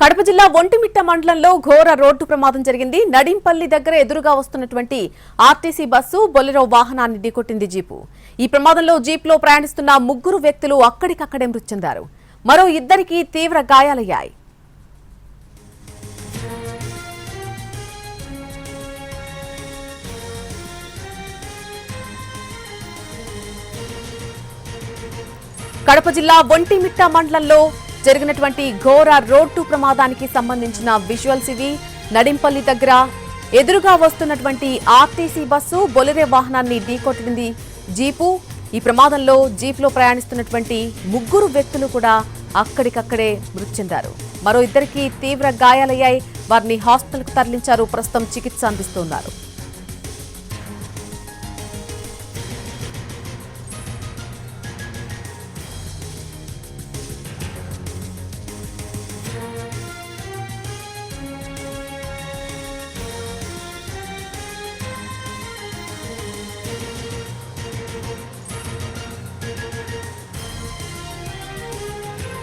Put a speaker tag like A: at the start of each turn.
A: కడప జిల్లా ఒంటిమిట్ట మండలంలో ఘోర రోడ్డు ప్రమాదం జరిగింది. నడింపల్లి దగ్గర ఎదురుగా వస్తున్నటువంటి ఆర్టీసీ బస్సు బొలెరో వాహనాన్ని ఢీకొట్టింది జీపు. ఈ ప్రమాదంలో జీప్లో ప్రయాణిస్తున్న ముగ్గురు వ్యక్తులు అక్కడికక్కడే మృతి చెందారు. మరో ఇద్దరికి తీవ్ర గాయాలయ్యాయి. కడప జిల్లా ఒంటిమిట్ట మండలంలో జరిగినటువంటి ఘోర రోడ్డు ప్రమాదానికి సంబంధించిన విజువల్స్ ఇవి. నడింపల్లి దగ్గర ఎదురుగా వస్తున్నటువంటి ఆర్టీసీ బస్సు బొలెరే వాహనాన్ని ఢీకొట్టింది జీపు. ఈ ప్రమాదంలో జీప్లో ప్రయాణిస్తున్నటువంటి ముగ్గురు వ్యక్తులు కూడా అక్కడికక్కడే మృతి చెందారు. మరో ఇద్దరికి తీవ్ర గాయాలయ్యాయి. వారిని హాస్పిటల్కు తరలించారు. ప్రస్తుతం చికిత్స అందిస్తున్నారు.